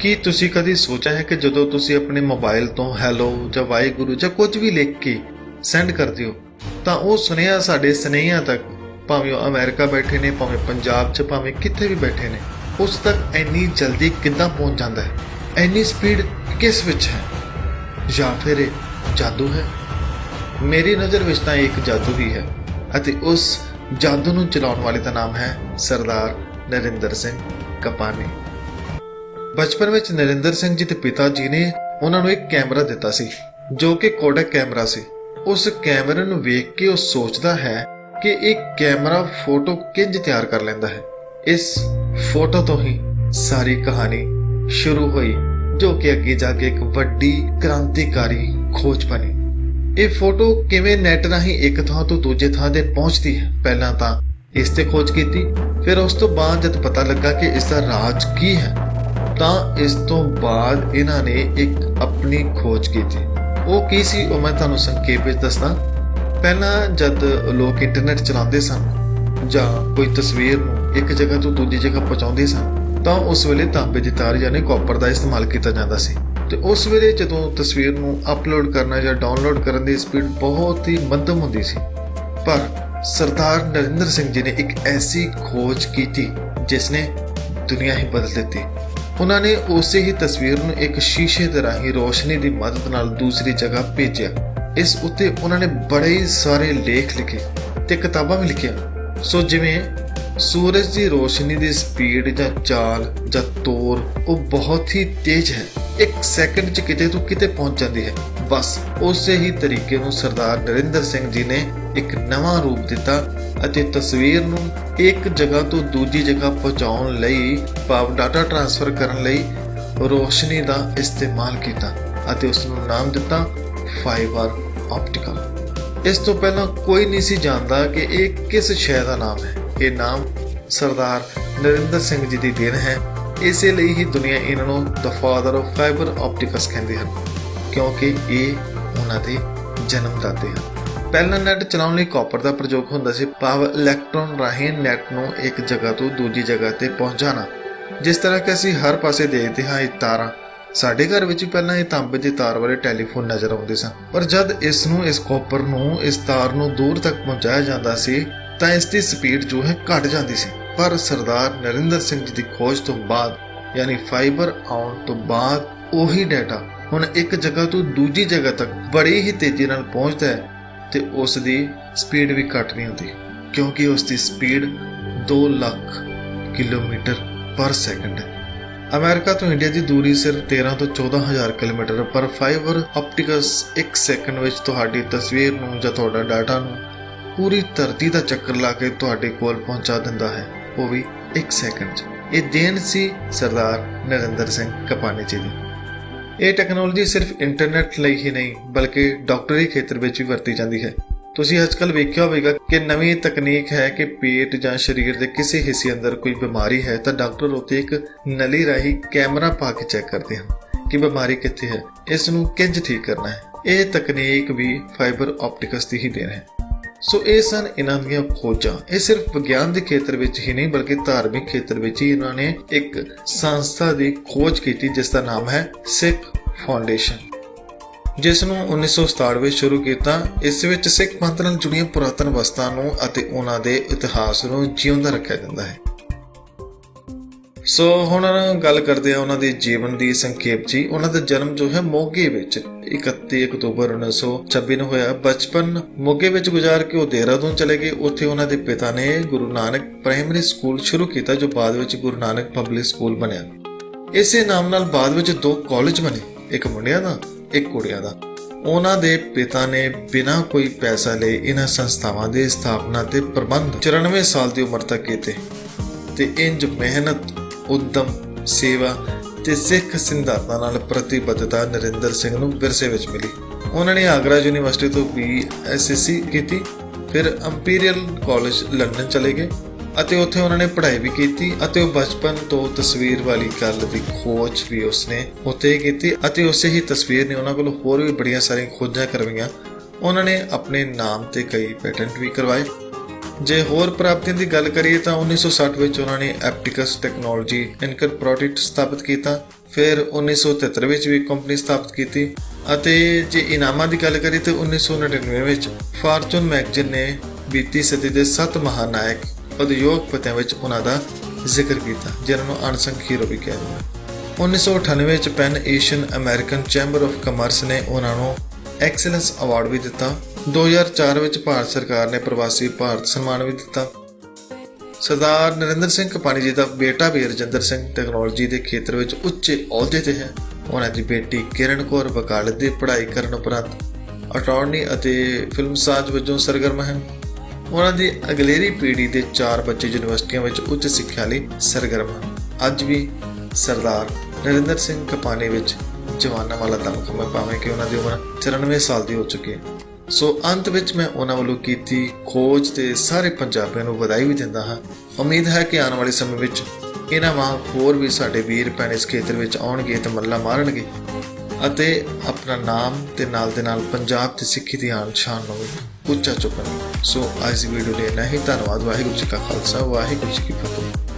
ਕੀ ਤੁਸੀਂ ਕਦੀ ਸੋਚਿਆ ਹੈ ਕਿ ਜਦੋਂ ਤੁਸੀਂ ਆਪਣੇ ਮੋਬਾਈਲ ਤੋਂ ਹੈਲੋ ਜਾਂ ਵਾਹਿਗੁਰੂ ਜਾਂ ਕੁਝ ਵੀ ਲਿਖ ਕੇ ਸੈਂਡ ਕਰਦੇ ਹੋ, ਤਾਂ ਉਹ ਸੁਨੇਹਾ ਸਾਡੇ ਸਨੇਹੀਆਂ ਤੱਕ, ਭਾਵੇਂ ਉਹ ਅਮਰੀਕਾ ਬੈਠੇ ਨੇ, ਭਾਵੇਂ ਪੰਜਾਬ 'ਚ, ਭਾਵੇਂ ਕਿੱਥੇ ਵੀ ਬੈਠੇ ਨੇ, ਉਸ ਤੱਕ ਇੰਨੀ ਜਲਦੀ ਕਿੱਦਾਂ ਪਹੁੰਚ ਜਾਂਦਾ ਹੈ? ਇੰਨੀ ਸਪੀਡ ਕਿਸ ਵਿੱਚ ਹੈ? ਜਾਂ ਫਿਰ ਜਾਦੂ ਹੈ? ਮੇਰੀ ਨਜ਼ਰ ਵਿੱਚ ਤਾਂ ਇੱਕ ਜਾਦੂ ਹੀ ਹੈ ਅਤੇ ਉਸ ਜਾਦੂ ਨੂੰ ਚਲਾਉਣ ਵਾਲੇ ਦਾ ਨਾਮ ਹੈ ਸਰਦਾਰ ਨਰਿੰਦਰ ਸਿੰਘ ਕਪਾਨੀ। ਬਚਪਨ ਵਿੱਚ ਨਰਿੰਦਰ ਸਿੰਘ ਜੀ ਦੇ ਪਿਤਾ ਜੀ ਨੇ ਉਹਨਾਂ ਨੂੰ ਇੱਕ ਕੈਮਰਾ ਦਿੱਤਾ ਸੀ, ਜੋ ਕਿ ਕੋਡਕ ਕੈਮਰਾ ਸੀ। ਉਸ ਕੈਮਰੇ ਨੂੰ ਵੇਖ ਕੇ ਉਹ ਸੋਚਦਾ ਹੈ ਕਿ ਇਹ ਕੈਮਰਾ ਫੋਟੋ ਕਿੰਜ ਤਿਆਰ ਕਰ ਲੈਂਦਾ ਹੈ। ਇਸ ਫੋਟੋ ਤੋਂ ਹੀ ਸਾਰੀ ਕਹਾਣੀ ਸ਼ੁਰੂ ਹੋਈ, ਜੋ ਕਿ ਅੱਗੇ ਜਾ ਕੇ ਇੱਕ ਵੱਡੀ ਕ੍ਰਾਂਤੀਕਾਰੀ ਖੋਜ ਬਣੀ। ਇਹ ਫੋਟੋ ਕਿਵੇਂ ਨੈਟ ਰਾਹੀਂ ਇੱਕ ਥਾਂ ਤੋਂ ਦੂਜੇ ਥਾਂ ਤੇ ਪਹੁੰਚਦੀ ਹੈ? ਪਹਿਲਾਂ ਤਾਂ ਇਸ ਤੇ ਖੋਜ ਕੀਤੀ, ਫਿਰ ਉਸ ਤੋਂ ਬਾਅਦ ਜਦ ਪਤਾ ਲੱਗਾ ਕਿ ਇਸ ਦਾ ਰਾਜ ਕੀ ਹੈ ਤਾਂ ਇਸ ਤੋਂ ਬਾਅਦ ਇਹਨਾਂ ਨੇ ਇੱਕ ਆਪਣੀ ਖੋਜ ਕੀਤੀ। ਉਹ ਕੀ ਸੀ ਉਹ ਮੈਂ ਤੁਹਾਨੂੰ ਸੰਖੇਪ ਵਿੱਚ ਦੱਸਦਾ। ਪਹਿਲਾਂ ਜਦ ਲੋਕ ਇੰਟਰਨੈਟ ਚਲਾਉਂਦੇ ਸਨ ਜਾਂ ਕੋਈ ਤਸਵੀਰ ਨੂੰ ਇੱਕ ਜਗ੍ਹਾ ਤੋਂ ਦੂਜੀ ਜਗ੍ਹਾ ਪਹੁੰਚਾਉਂਦੇ ਸਨ, ਤਾਂ ਉਸ ਵੇਲੇ ਤਾਂਬੇ ਦੀ ਤਾਰ ਯਾਨੀ ਕਾਪਰ ਦਾ ਇਸਤੇਮਾਲ ਕੀਤਾ ਜਾਂਦਾ ਸੀ। ਤੇ ਉਸ ਵੇਲੇ ਜਦੋਂ ਤਸਵੀਰ ਨੂੰ ਅਪਲੋਡ ਕਰਨਾ ਜਾਂ ਡਾਊਨਲੋਡ ਕਰਨ ਦੀ ਸਪੀਡ ਬਹੁਤ ਹੀ ਮੱਧਮ ਹੁੰਦੀ ਸੀ। ਪਰ ਸਰਦਾਰ ਨਰਿੰਦਰ ਸਿੰਘ ਜੀ ਨੇ ਇੱਕ ਐਸੀ ਖੋਜ ਕੀਤੀ ਜਿਸ ਨੇ ਦੁਨੀਆ ਹੀ ਬਦਲ ਦਿੱਤੀ। ਉਹਨਾਂ ਨੇ ਉਸੇ ਹੀ ਤਸਵੀਰ ਨੂੰ ਇੱਕ ਸ਼ੀਸ਼ੇ ਦੇ ਰਾਹੀਂ ਰੋਸ਼ਨੀ ਦੀ ਮਦਦ ਨਾਲ ਦੂਸਰੀ ਜਗ੍ਹਾ ਭੇਜਿਆ। ਇਸ ਉੱਤੇ ਉਹਨਾਂ ਨੇ ਬੜੇ ਸਾਰੇ ਲੇਖ ਲਿਖੇ ਤੇ ਕਿਤਾਬਾਂ ਵੀ ਲਿਖੀਆਂ। ਸੋ ਜਿਵੇਂ ਸੂਰਜ ਦੀ ਰੋਸ਼ਨੀ ਦੀ ਸਪੀਡ ਜਾਂ ਚਾਲ ਜਾਂ ਤੋਰ, ਉਹ ਬਹੁਤ ਹੀ ਤੇਜ਼ ਹੈ। ਇੱਕ ਸੈਕਿੰਡ 'ਚ ਕਿਤੇ ਤੋਂ ਕਿਤੇ ਪਹੁੰਚ ਜਾਂਦੀ ਹੈ। ਬਸ ਉਸੇ ਹੀ ਤਰੀਕੇ ਨੂੰ ਸਰਦਾਰ ਨਰਿੰਦਰ ਸਿੰਘ ਜੀ ਨੇ ਇੱਕ ਨਵਾਂ ਰੂਪ ਦਿੱਤਾ ਅਤੇ ਤਸਵੀਰ ਨੂੰ ਇੱਕ ਜਗ੍ਹਾ ਤੋਂ ਦੂਜੀ ਜਗ੍ਹਾ ਪਹੁੰਚਾਉਣ ਲਈ ਭਾਵ ਡਾਟਾ ਟ੍ਰਾਂਸਫਰ ਕਰਨ ਲਈ ਰੋਸ਼ਨੀ ਦਾ ਇਸਤੇਮਾਲ ਕੀਤਾ ਅਤੇ ਉਸ ਨੂੰ ਨਾਮ ਦਿੱਤਾ ਫਾਈਬਰ ਆਪਟੀਕਲ ਇਸ ਤੋਂ ਪਹਿਲਾਂ ਕੋਈ ਨਹੀਂ ਸੀ ਜਾਣਦਾ ਕਿ ਇਹ ਕਿਸ ਸ਼ੈ ਦਾ ਨਾਮ ਹੈ। ਇਹ ਨਾਮ ਸਰਦਾਰ ਨਰਿੰਦਰ ਸਿੰਘ ਜੀ ਦੀ ਦੇਣ ਹੈ। ਇਸੇ ਲਈ ਹੀ ਦੁਨੀਆ ਇਹਨਾਂ ਨੂੰ the father of fibre optics ਕਹਿੰਦੀ ਹੈ ਕਿਉਂਕਿ ਇਹ ਉਹਨਾਂ ਦੇ ਜਨਮਦਾਤੇ ਹਨ। ਪਹਿਲਾਂ ਨੈਟ ਚਲਾਉਣ ਲਈ ਕਾਪਰ ਦਾ ਪ੍ਰਯੋਗ ਹੁੰਦਾ ਸੀ, ਭਾਵ ਇਲੈਕਟ੍ਰੋਨ ਰਾਹੀਂ ਨੈਟ ਨੂੰ ਇੱਕ ਜਗ੍ਹਾ ਤੋਂ ਦੂਜੀ ਜਗ੍ਹਾ ਤੇ ਪਹੁੰਚਾਉਣਾ। ਜਿਸ ਤਰ੍ਹਾਂ ਕਿ ਅਸੀਂ ਹਰ ਪਾਸੇ ਦੇਖਦੇ ਹਾਂ ਇਹ ਤਾਰਾਂ। ਸਾਡੇ ਘਰ ਵਿੱਚ ਪਹਿਲਾਂ ਇਹ ਤਾਂਬੇ ਦੀ ਤਾਰ ਵਾਲੇ ਟੈਲੀਫੋਨ ਨਜ਼ਰ ਆਉਂਦੇ ਸਨ। ਪਰ ਜਦ ਇਸ ਨੂੰ, ਇਸ ਕਾਪਰ ਨੂੰ, ਇਸ ਤਾਰ ਨੂੰ ਦੂਰ ਤੱਕ ਪਹੁੰਚਾਇਆ ਜਾਂਦਾ ਸੀ, ਤਾਂ ਇਸ ਦੀ ਸਪੀਡ ਜੋ ਹੈ ਘਟ ਜਾਂਦੀ ਸੀ। ਪਰ ਸਰਦਾਰ ਨਰਿੰਦਰ ਸਿੰਘ ਜੀ ਦੀ ਖੋਜ ਤੋਂ ਬਾਅਦ, ਯਾਨੀ ਫਾਈਬਰ ਆਉਣ ਤੋਂ ਬਾਅਦ, ਉਹੀ ਡਾਟਾ ਹੁਣ ਇੱਕ ਜਗ੍ਹਾ ਤੋਂ ਦੂਜੀ ਜਗ੍ਹਾ ਤੱਕ ਬੜੀ ਹੀ ਤੇਜ਼ੀ ਨਾਲ ਪਹੁੰਚਦਾ ਹੈ। ਤੇ ਉਸ ਦੀ ਸਪੀਡ ਵੀ ਘੱਟ ਨਹੀਂ ਹੁੰਦੀ, ਕਿਉਂਕਿ ਉਸ ਦੀ speed 2 lakh kilometre per second ਹੈ। ਅਮਰੀਕਾ ਤੋਂ ਇੰਡੀਆ ਦੀ ਦੂਰੀ ਸਿਰਫ 13 ਤੋਂ 14000 ਕਿਲੋਮੀਟਰ, ਪਰ ਫਾਈਬਰ ਆਪਟਿਕਸ 1 ਸੈਕਿੰਡ ਵਿੱਚ ਤੁਹਾਡੀ ਤਸਵੀਰ ਨੂੰ ਜਾਂ ਤੁਹਾਡਾ ਡਾਟਾ ਨੂੰ ਪੂਰੀ ਧਰਤੀ ਦਾ ਚੱਕਰ ਲਾ ਕੇ ਤੁਹਾਡੇ ਕੋਲ ਪਹੁੰਚਾ ਦਿੰਦਾ ਹੈ। ਉਹ ਵੀ 1 ਸੈਕਿੰਡ ਇਹ ਦੇਣ ਸੀ ਸਰਦਾਰ ਨਰਿੰਦਰ ਸਿੰਘ ਕਪਾਨੀ ਜੀ ਦੀ। ਇਹ ਟੈਕਨੋਲੋਜੀ ਸਿਰਫ ਇੰਟਰਨੈਟ ਲਈ ਹੀ ਨਹੀਂ, ਬਲਕਿ ਡਾਕਟਰੀ ਖੇਤਰ ਵਿੱਚ ਵੀ ਵਰਤੀ ਜਾਂਦੀ ਹੈ। ਤੁਸੀਂ ਅੱਜਕੱਲ ਵੇਖਿਆ ਹੋਵੇਗਾ ਕਿ ਨਵੀਂ ਤਕਨੀਕ ਹੈ ਕਿ ਪੇਟ ਜਾਂ ਸਰੀਰ ਦੇ ਕਿਸੇ ਹਿੱਸੇ ਅੰਦਰ ਕੋਈ ਬਿਮਾਰੀ ਹੈ, ਤਾਂ ਡਾਕਟਰ ਉੱਤੇ ਇੱਕ ਨਲੀ ਰਾਹੀਂ ਕੈਮਰਾ ਪਾ ਕੇ ਚੈੱਕ ਕਰਦੇ ਹਨ ਕਿ ਬਿਮਾਰੀ ਕਿੱਥੇ ਹੈ, ਇਸ ਨੂੰ ਕਿੰਜ ਠੀਕ ਕਰਨਾ ਹੈ। ਇਹ ਤਕਨੀਕ ਵੀ ਫਾਈਬਰ ਆਪਟਿਕਸ ਦੀ ਹੀ ਦੇਣ ਹੈ। ਸੋ ਇਹ ਸਨ ਇਹਨਾਂ ਦੀਆਂ ਖੋਜਾਂ। ਇਹ ਸਿਰਫ ਵਿਗਿਆਨ ਦੇ ਖੇਤਰ ਵਿੱਚ ਹੀ ਨਹੀਂ, ਬਲਕਿ ਧਾਰਮਿਕ ਖੇਤਰ ਵਿੱਚ ਹੀ ਇਹਨਾਂ ਨੇ ਇੱਕ ਸੰਸਥਾ ਦੀ ਖੋਜ ਕੀਤੀ, ਜਿਸ ਦਾ ਨਾਮ ਹੈ ਸਿੱਖ ਫਾਊਂਡੇਸ਼ਨ। ਜਿਸ ਨੂੰ 1967 ਵਿੱਚ ਸ਼ੁਰੂ ਕੀਤਾ, ਇਸ ਵਿੱਚ ਸਿੱਖ ਪੰਥ ਨਾਲ ਜੁੜੀਆਂ ਪੁਰਾਤਨ ਵਸਤਾਂ ਨੂੰ ਅਤੇ ਉਹਨਾਂ ਦੇ ਇਤਿਹਾਸ ਨੂੰ ਜਿਉਂਦਾ ਰੱਖਿਆ ਜਾਂਦਾ ਹੈ। ਸੋ ਹੁਣ ਗੱਲ ਕਰਦੇ ਆ ਉਹਨਾਂ ਦੇ ਜੀਵਨ ਦੀ ਸੰਖੇਪ ਜੀ। ਉਹਨਾਂ ਦਾ ਜਨਮ ਜੋ ਹੈ ਮੋਗੇ ਵਿੱਚ 31 ਅਕਤੂਬਰ 1926 ਨੂੰ ਹੋਇਆ। ਬਚਪਨ ਮੋਗੇ ਵਿੱਚ ਗੁਜ਼ਾਰ ਕੇ ਉਹ ਦੇਹਰਾਦੂਨ ਚਲੇ ਗਏ। ਉੱਥੇ ਉਹਨਾਂ ਦੇ ਪਿਤਾ ਨੇ ਗੁਰੂ ਨਾਨਕ ਪ੍ਰਾਇਮਰੀ ਸਕੂਲ ਸ਼ੁਰੂ ਕੀਤਾ, ਜੋ ਬਾਅਦ ਵਿੱਚ ਗੁਰੂ ਨਾਨਕ ਪਬਲਿਕ ਸਕੂਲ ਬਣਿਆ। ਇਸੇ ਨਾਮ ਨਾਲ ਬਾਅਦ ਵਿੱਚ ਦੋ ਕਾਲਜ ਬਣੇ, ਇੱਕ ਮੁੰਡਿਆਂ ਦਾ, ਇੱਕ ਕੁੜੀਆਂ ਦਾ। ਉਹਨਾਂ ਦੇ ਪਿਤਾ ਨੇ ਬਿਨਾਂ ਕੋਈ ਪੈਸਾ ਲਏ ਇਹਨਾਂ ਸੰਸਥਾਵਾਂ ਦੀ ਸਥਾਪਨਾ ਤੇ ਪ੍ਰਬੰਧ 94 ਸਾਲ ਦੀ ਉਮਰ ਤੱਕ ਕੀਤੇ। ਤੇ ਇੰਜ ਮਿਹਨਤ ਉਦਮ, ਸੇਵਾ ਤੇ ਸਿੱਖ ਸਿਧਾਂਤਾਂ ਨਾਲ ਪ੍ਰਤੀਬੱਧਤਾ ਨਰਿੰਦਰ ਸਿੰਘ ਨੂੰ ਵਿਰਸੇ ਵਿੱਚ ਮਿਲੀ। ਉਹਨਾਂ ਨੇ ਆਗਰਾ ਯੂਨੀਵਰਸਿਟੀ ਤੋਂ ਬੀਐਸਸੀ ਕੀਤੀ, ਫਿਰ ਇੰਪੀਰੀਅਲ ਕਾਲਜ ਲੰਡਨ ਚਲੇ ਗਏ ਅਤੇ ਉੱਥੇ ਉਹਨਾਂ ਨੇ ਪੜ੍ਹਾਈ ਵੀ ਕੀਤੀ ਅਤੇ ਉਹ ਬਚਪਨ ਤੋਂ ਤਸਵੀਰ ਵਾਲੀ ਗੱਲ ਦੀ ਖੋਜ ਵੀ ਉਸਨੇ ਉੱਥੇ ਕੀਤੀ ਅਤੇ ਉਸੇ ਹੀ ਤਸਵੀਰ ਨੇ ਉਹਨਾਂ ਕੋਲ ਹੋਰ ਵੀ ਬੜੀਆਂ ਸਾਰੀਆਂ ਖੋਜਾਂ ਕਰਵਾਈਆਂ। ਉਹਨਾਂ ਨੇ ਆਪਣੇ ਨਾਮ ਤੇ ਕਈ ਪੈਟੈਂਟ ਵੀ ਕਰਵਾਏ। ਜੇ ਹੋਰ ਪ੍ਰਾਪਤੀਆਂ ਦੀ ਗੱਲ ਕਰੀਏ ਤਾਂ 1960 ਵਿੱਚ ਉਹਨਾਂ ਨੇ ਐਪਟਿਕਸ ਟੈਕਨੋਲੋਜੀ ਇਨਕਰਪੋਰੇਟਡ ਸਥਾਪਿਤ ਕੀਤਾ। ਫਿਰ 1973 ਵਿੱਚ ਵੀ ਕੰਪਨੀ ਸਥਾਪਿਤ ਕੀਤੀ। ਅਤੇ ਜੇ ਇਨਾਮਾਂ ਦੀ ਗੱਲ ਕਰੀ ਤੇ 1999 ਵਿੱਚ ਫਾਰਚੂਨ ਮੈਗਜ਼ੀਨ ਨੇ ਬੀਤੀ ਸਦੀ ਦੇ 7 ਮਹਾਨਾਇਕ ਉਦਯੋਗਪਤੀਆਂ ਵਿੱਚ ਉਹਨਾਂ ਦਾ ਜ਼ਿਕਰ ਕੀਤਾ, ਜਿਨ੍ਹਾਂ ਨੂੰ ਅਨਸੰਗ ਹੀਰੋ ਵੀ ਕਿਹਾ ਜਾਂਦਾ 1998 ਵਿੱਚ Pan Asian American Chamber of Commerce ਨੇ ਉਹਨਾਂ ਨੂੰ ਐਕਸਲੈਂਸ ਅਵਾਰਡ ਵੀ ਦਿੱਤਾ। 2004 ਵਿੱਚ ਭਾਰਤ ਸਰਕਾਰ ਨੇ ਪ੍ਰਵਾਸੀ ਭਾਰਤ ਸਨਮਾਨ ਵੀ ਦਿੱਤਾ। ਸਰਦਾਰ ਨਰਿੰਦਰ ਸਿੰਘ ਕਪਾਣੀ ਜੀ ਦਾ ਬੇਟਾ ਵੀ ਰਜਿੰਦਰ ਸਿੰਘ ਟੈਕਨੋਲੋਜੀ ਦੇ ਖੇਤਰ ਵਿੱਚ ਉੱਚੇ ਅਹੁਦੇ ਤੇ ਹੈ। ਉਹਨਾਂ ਦੀ ਬੇਟੀ ਕਿਰਨ ਕੌਰ ਵਕਾਲਤ ਦੀ ਪੜ੍ਹਾਈ ਕਰਨ ਉਪਰੰਤ ਅਟਾਰਨੀ ਅਤੇ ਫਿਲਮਸਾਜ਼ ਵਜੋਂ ਸਰਗਰਮ ਹੈ ਉਹਨਾਂ ਦੀ ਅਗਲੇਰੀ ਪੀੜ੍ਹੀ ਦੇ ਚਾਰ ਬੱਚੇ ਯੂਨੀਵਰਸਿਟੀਆਂ ਵਿੱਚ ਉੱਚ ਸਿੱਖਿਆ ਲਈ ਸਰਗਰਮ ਹਨ। ਅੱਜ ਵੀ ਸਰਦਾਰ ਨਰਿੰਦਰ ਸਿੰਘ ਕਪਾਣੀ ਵਿੱਚ ਜਵਾਨਾਂ ਵਾਲਾ ਦਮਖਮ ਹੈ ਭਾਵੇਂ ਕਿ ਉਹਨਾਂ ਦੀ ਉਮਰ 94 ਸਾਲ ਦੀ ਹੋ ਚੁੱਕੀ ਹੈ। ਸੋ ਅੰਤ ਵਿੱਚ ਮੈਂ ਉਹਨਾਂ ਵੱਲੋਂ ਕੀਤੀ ਖੋਜ ਤੇ ਸਾਰੇ ਪੰਜਾਬੀਆਂ ਨੂੰ ਵਧਾਈ ਵੀ ਦਿੰਦਾ ਹਾਂ। ਉਮੀਦ ਹੈ ਕਿ ਆਉਣ ਵਾਲੇ ਸਮੇਂ ਵਿੱਚ ਇਹਨਾਂ ਵਾਂਗ ਹੋਰ ਵੀ ਸਾਡੇ ਵੀਰ ਭੈਣ ਇਸ ਖੇਤਰ ਵਿੱਚ ਆਉਣਗੇ ਤੇ ਮੱਲਾ ਮਾਰਨਗੇ ਅਤੇ ਆਪਣਾ ਨਾਮ ਤੇ ਨਾਲ ਦੇ ਨਾਲ ਪੰਜਾਬ ਤੇ ਸਿੱਖੀ ਦੀ ਆਨ ਸ਼ਾਨ ਨੂੰ ਉੱਚਾ ਚੁੱਕਣ। ਸੋ ਅੱਜ ਦੀ ਵੀਡੀਓ ਲਈ ਇੰਨਾ ਹੀ। ਧੰਨਵਾਦ। ਵਾਹਿਗੁਰੂ ਜੀ ਕਾ ਖਾਲਸਾ। ਵਾਹਿਗੁਰੂ ਜੀ ਕੀ ਫਤਿਹ।